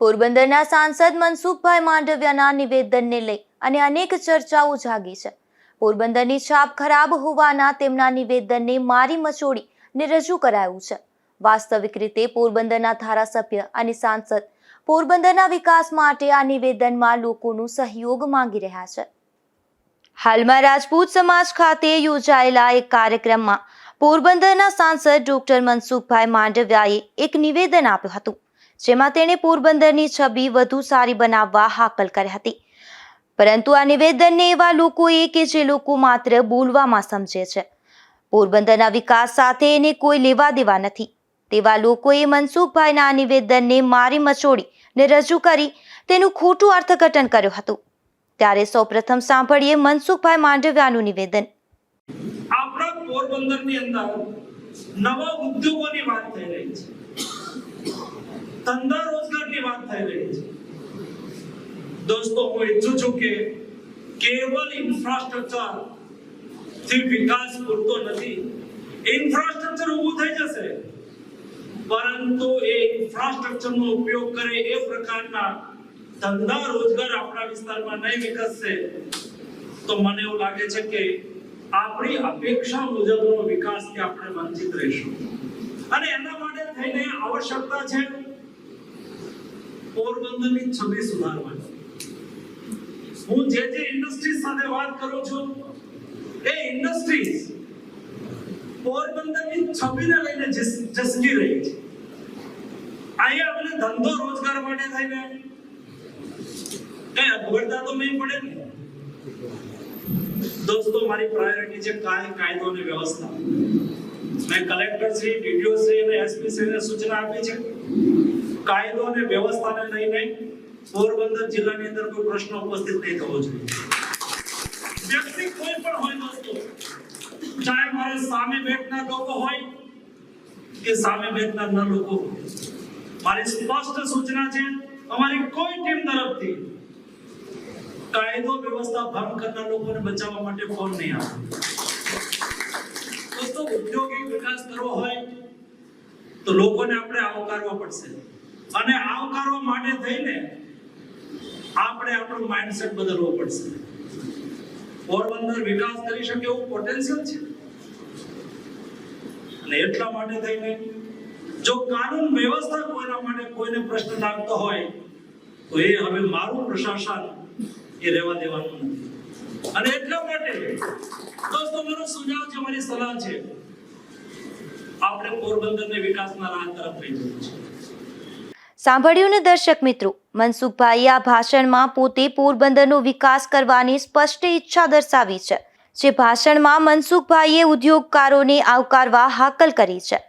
પોરબંદરના સાંસદ મનસુખભાઈ માંડવિયાના નિવેદનને લઈ અને અનેક ચર્ચાઓ જાગી છે. પોરબંદરની છાપ ખરાબ હોવાના તેમના નિવેદનને મારી મચોડી ને રજૂ કરાયું છે. વાસ્તવિક રીતે પોરબંદરના ધારાસભ્ય અને સાંસદ પોરબંદરના વિકાસ માટે આ નિવેદનમાં લોકોનું સહયોગ માંગી રહ્યા છે. હાલમાં રાજપૂત સમાજ ખાતે યોજાયેલા એક કાર્યક્રમમાં પોરબંદરના સાંસદ ડોક્ટર મનસુખભાઈ માંડવિયાએ એક નિવેદન આપ્યું હતું. જેમાં તેણે પોરબંદરની છબી વધુ સારી બનાવવા હાકલ કરી હતી. પરંતુ આ નિવેદનને એવા લોકોએ કે જે લોકો માત્ર બોલવામાં સમજે છે. પોરબંદરના વિકાસ સાથે એને કોઈ લેવા દેવા નથી. તેવા લોકોએ મનસુખભાઈના આ નિવેદનને મારી મચોડી ને રજૂ કરી તેનું ખોટું અર્થઘટન કર્યું હતું. ત્યારે સૌપ્રથમ સાંભળીએ મનસુખભાઈ માંડવિયાનું નિવેદન. આપણા પોરબંદરની અંદર નવા ઉદ્યોગોની વાત થઈ રહી છે. ધંધા રોજગારની વાત થઈ રહી છે. દોસ્તો, હું ઈચ્છું છું કે કેવલ ઇન્ફ્રાસ્ટ્રક્ચરથી વિકાસ પૂરતો નથી. ઇન્ફ્રાસ્ટ્રક્ચર ઊભું થઈ જશે. પરંતુ એ ઇન્ફ્રાસ્ટ્રક્ચરનો ઉપયોગ કરે એ પ્રકારના ધંધા રોજગાર આપણા વિસ્તારમાં નહીં વિકસશે. તો મને એવું લાગે છે કે આપણી અપેક્ષા મુજબનો વિકાસથી આપણે વંચિત રહીશું. અને એના માટે થઈને આવશ્યકતા છે પોરબંદરની છબી સુધારવાની. હું જે જે ઇન્ડસ્ટ્રીઝ સાથે વાત કરું છું, એ ઇન્ડસ્ટ્રીઝ પોરબંદરની છબીને લઈને જસકી રહી છે. અહીંયા અમને ધંધો રોજગાર માટે થઈને કઈ અગવડતા તો નહીં પડે ને. દોસ્તો, મારી પ્રાયોરિટી છે કાય કાયદો અને વ્યવસ્થા. મેં કલેક્ટર શ્રી ડીડીઓ શ્રી અને એસપી શ્રીને સૂચના આપી છે. કાયદો અને વ્યવસ્થાને લઈને પોરબંદર જિલ્લાની અંદર કોઈ પ્રશ્ન ઉપસ્થિત નહીં થવો જોઈએ. વ્યક્તિ કોઈ પણ હોય દોસ્તો, ચાહે મારે સામે બેઠના લોકો હોય કે સામે બેઠના ન લોકો મારી સ્પષ્ટ સૂચના છે, અમારી કોઈ ટીમ તરફથી કાયદો વ્યવસ્થા ભંગ કરનાર લોકોને બચાવવા માટે ફોન નહીં આવે. દોસ્તો ઉદ્યોગિક વિકાસ કરવો હોય તો લોકોને આપણે આવકારવા પડશે. અને આવકારવા માટે થઈને આપણે આપણું માઇન્ડસેટ બદલવો પડશે. પોરબંદર વિકાસ કરી શકે એવું પોટેન્શિયલ છે? અને એટલા માટે થઈને જો કાનૂન વ્યવસ્થા કોઈના માટે કોઈને પ્રશ્ન લાગતો હોય, તો એ હવે મારું પ્રશાસન એ રહેવા દેવાનું નથી. અને એટલા માટે દોસ્તો, મારો સુઝાવ છે, મારી સલાહ છે, આપણે પોરબંદરને વિકાસના રાહ તરફ લઈ જવું છે. સાંભળ્યું ને દર્શક મિત્રો, મનસુખભાઈએ આ ભાષણમાં પોતે પોરબંદરનો વિકાસ કરવાની સ્પષ્ટ ઈચ્છા દર્શાવી છે, જે ભાષણમાં મનસુખભાઈએ ઉદ્યોગકારોને આવકારવા હાકલ કરી છે.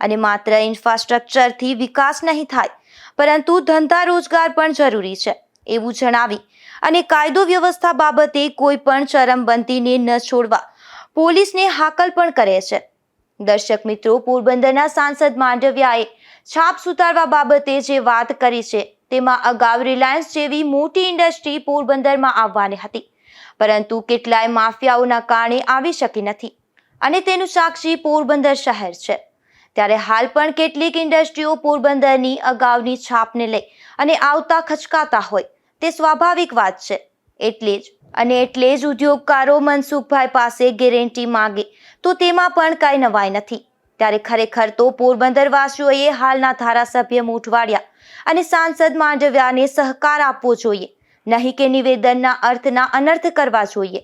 અને માત્ર ઇન્ફ્રાસ્ટ્રક્ચરથી વિકાસ નહીં થાય, પરંતુ ધંધા રોજગાર પણ જરૂરી છે, એવું જણાવી અને કાયદો વ્યવસ્થા બાબતે કોઈ પણ ચરમબંધીને ન છોડવા પોલીસને હાકલ પણ કરે છે. દર્શક મિત્રો, પોરબંદરના સાંસદ માંડવિયાએ છાપ સુધારવા બાબતે જે વાત કરી છે, તેમાં અગાઉ રિલાયન્સ જેવી મોટી ઇન્ડસ્ટ્રી પોરબંદરમાં આવવાની હતી. પરંતુ કેટલાય માફિયાઓના કારણે આવી શકી નથી અને તેનું સાક્ષી પોરબંદર શહેર છે. ત્યારે હાલ પણ કેટલીક ઇન્ડસ્ટ્રીઓ પોરબંદરની અગાઉની છાપને લઈ અને આવતા ખચકાતા હોય, તે સ્વાભાવિક વાત છે. એટલે જ અને એટલે જ ઉદ્યોગકારો મનસુખભાઈ પાસે ગેરંટી માંગે. તો તેમાં પણ કાંઈ નવાઈ નથી. ત્યારે ખરેખર તો પોરબંદરવાસીઓએ હાલના ધારાસભ્ય મોઢવાડિયા અને સાંસદ માંડવ્યાને સહકાર આપવો જોઈએ. નહીં કે નિવેદનના અર્થના અનર્થ કરવા જોઈએ.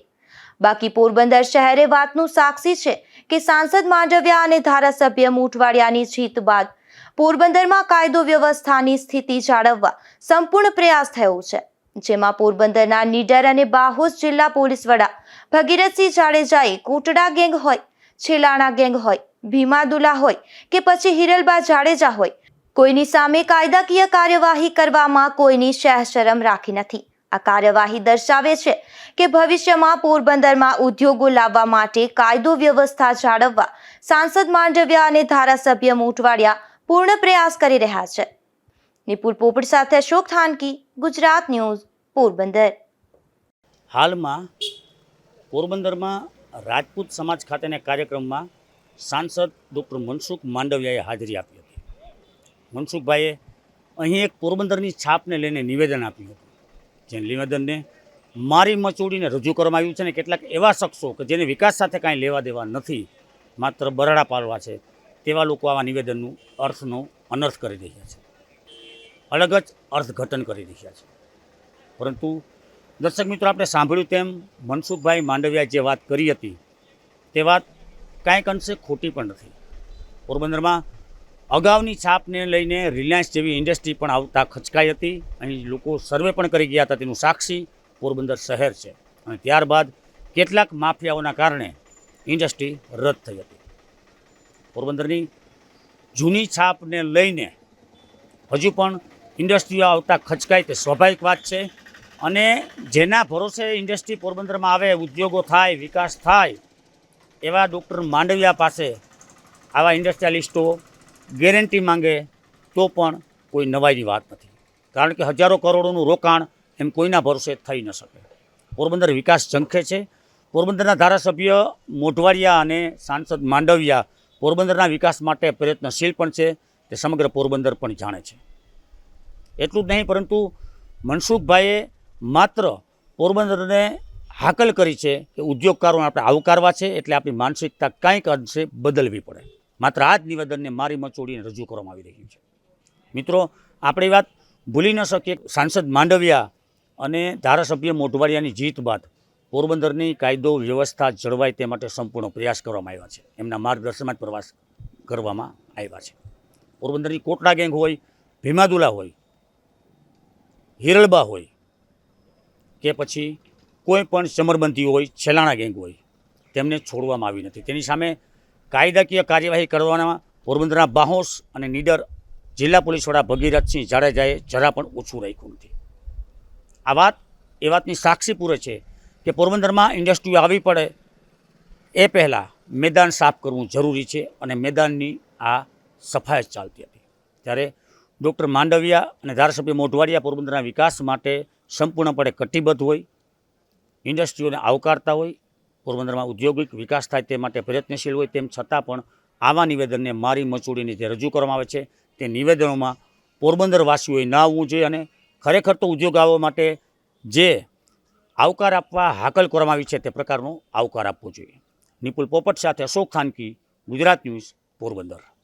બાકી પોરબંદર શહેરે વાતનું સાક્ષી છે કે સાંસદ માંડવ્યા અને ધારાસભ્ય મોઢવાડિયાની જીત બાદ પોરબંદરમાં કાયદો વ્યવસ્થાની સ્થિતિ જાળવવા સંપૂર્ણ પ્રયાસ થયો છે. જેમાં પોરબંદરના નીડર અને બાહોશ જિલ્લા પોલીસ વડા ભગીરથસિંહ જાડેજાએ કોટડા ગેંગ હોય, છેલાણા ગેંગ હોય, ભીમાદુલા હોય કે પછી હિરલબા જાડેજા હોય, કોઈની સામે કાયદાકીય કાર્યવાહી કરવામાં કોઈની શહેશરમ રાખી નથી. આ કાર્યવાહી દર્શાવે છે કે ભવિષ્યમાં પોરબંદરમાં ઉદ્યોગો લાવવા માટે કાયદો વ્યવસ્થા જાળવવા સાંસદ માંડવિયા અને ધારાસભ્ય મોટવાડિયા પૂર્ણ પ્રયાસ કરી રહ્યા છે. નિપુલ પોપટ સાથે અશોક થાનકી ગુજરાત ન્યૂઝ, પોરબંદર. હાલમાં પોરબંદરમાં રાજપૂત સમાજ ખાતેના કાર્યક્રમમાં સાંસદ ડૉક્ટર મનસુખ માંડવિયાએ હાજરી આપી હતી. મનસુખભાઈએ અહીં એક પોરબંદરની છાપને લઈને નિવેદન આપ્યું હતું જે નિવેદનને મારી મચોડીને રજૂ કરવામાં આવ્યું છે ને કેટલાક એવા શખ્સો કે જેને વિકાસ સાથે કાંઈ લેવા દેવા નથી, માત્ર બરાડા પાડવા છે, તેવા લોકો આવા નિવેદનનું અર્થનો અનર્થ કરી રહ્યા છે. અલગ જ અર્થઘટન કરી રહ્યા છે. પરંતુ દર્શક મિત્રો, આપણે સાંભળ્યું તેમ મનસુખભાઈ માંડવિયા જે વાત કરી હતી, તે વાત કાંઈક અંશે ખોટી પણ નથી. પોરબંદરમાં અગાઉની છાપને લઈને રિલાયન્સ જેવી ઇન્ડસ્ટ્રી પણ આવતા ખચકાઈ હતી. અહીં લોકો સર્વે પણ કરી ગયા હતા તેનું સાક્ષી પોરબંદર શહેર છે. અને ત્યારબાદ કેટલાક માફિયાઓના કારણે ઇન્ડસ્ટ્રી રદ થઈ હતી. પોરબંદરની જૂની છાપને લઈને હજુ પણ ઇન્ડસ્ટ્રીઓ આવતા ખચકાય તે સ્વાભાવિક વાત છે. અને જેના ભરોસે ઇન્ડસ્ટ્રી પોરબંદરમાં આવે, ઉદ્યોગો થાય, વિકાસ થાય, એવા ડૉક્ટર માંડવિયા પાસે આવા ઇન્ડસ્ટ્રીયાલિસ્ટો ગેરંટી માંગે તો પણ કોઈ નવાઈની વાત નથી. કારણ કે હજારો કરોડોનું રોકાણ એમ કોઈના ભરોસે થઈ ન શકે. પોરબંદર વિકાસ ઝંખે છે. પોરબંદરના ધારાસભ્ય મોઢવાડિયા અને સાંસદ માંડવિયા પોરબંદરના વિકાસ માટે પ્રયત્નશીલ પણ છે. તે સમગ્ર પોરબંદર પણ જાણે છે. એટલું જ નહીં, પરંતુ મનસુખભાઈએ માત્ર પોરબંદરને હાકલ કરી છે કે ઉદ્યોગકારોને આપણે આવકારવા છે, એટલે આપણી માનસિકતા કાંઈક અંશે બદલવી પડે. માત્ર આ જ નિવેદનને મારી મચોડીને રજૂ કરવામાં આવી રહ્યું છે. મિત્રો, આપણે વાત ભૂલી ન શકીએ સાંસદ માંડવિયા અને ધારાસભ્ય મોઢવાડિયાની જીત બાદ પોરબંદરની કાયદો વ્યવસ્થા જળવાય તે માટે સંપૂર્ણ પ્રયાસ કરવામાં આવ્યા છે. એમના માર્ગદર્શનમાં જ પ્રવાસ કરવામાં આવ્યા છે. પોરબંદરની કોટડા ગેંગ હોય, ભીમાદુલા હોય હિરળબા હોય કે પછી કોઈ પણ ચમરબંધી હોય, છેલાણા ગેંગ હોય, તેમને છોડવામાં આવી નથી. તેની સામે કાયદાકીય કાર્યવાહી કરવાના પોરબંદરના બાહોશ અને નીડર જિલ્લા પોલીસ વડા ભગીરથસિંહ જાડેજાએ જરા પણ ઓછું રાખ્યું નથી. આ વાત એ વાતની સાક્ષી પૂરે છે કે પોરબંદરમાં ઇન્ડસ્ટ્રી આવી પડે એ પહેલાં મેદાન સાફ કરવું જરૂરી છે અને મેદાનની આ સફાઈ ચાલતી હતી. ત્યારે ડૉક્ટર માંડવિયા અને ધારાસભ્ય મોઢવાડિયા પોરબંદરના વિકાસ માટે સંપૂર્ણપણે કટિબદ્ધ હોય, ઇન્ડસ્ટ્રીઓને આવકારતા હોય, પોરબંદરમાં ઔદ્યોગિક વિકાસ થાય તે માટે પ્રયત્નશીલ હોય, તેમ છતાં પણ આવા નિવેદનને મારી મચૂડીને જે રજૂ કરવામાં આવે છે, તે નિવેદનોમાં પોરબંદરવાસીઓએ ના આવવું જોઈએ અને ખરેખર તો ઉદ્યોગ આવવા માટે જે આવકાર આપવા હાકલ કરવામાં આવી છે તે પ્રકારનો આવકાર આપવો જોઈએ. નિપુલ પોપટ સાથે અશોક ખાનકી, ગુજરાત ન્યૂઝ, પોરબંદર.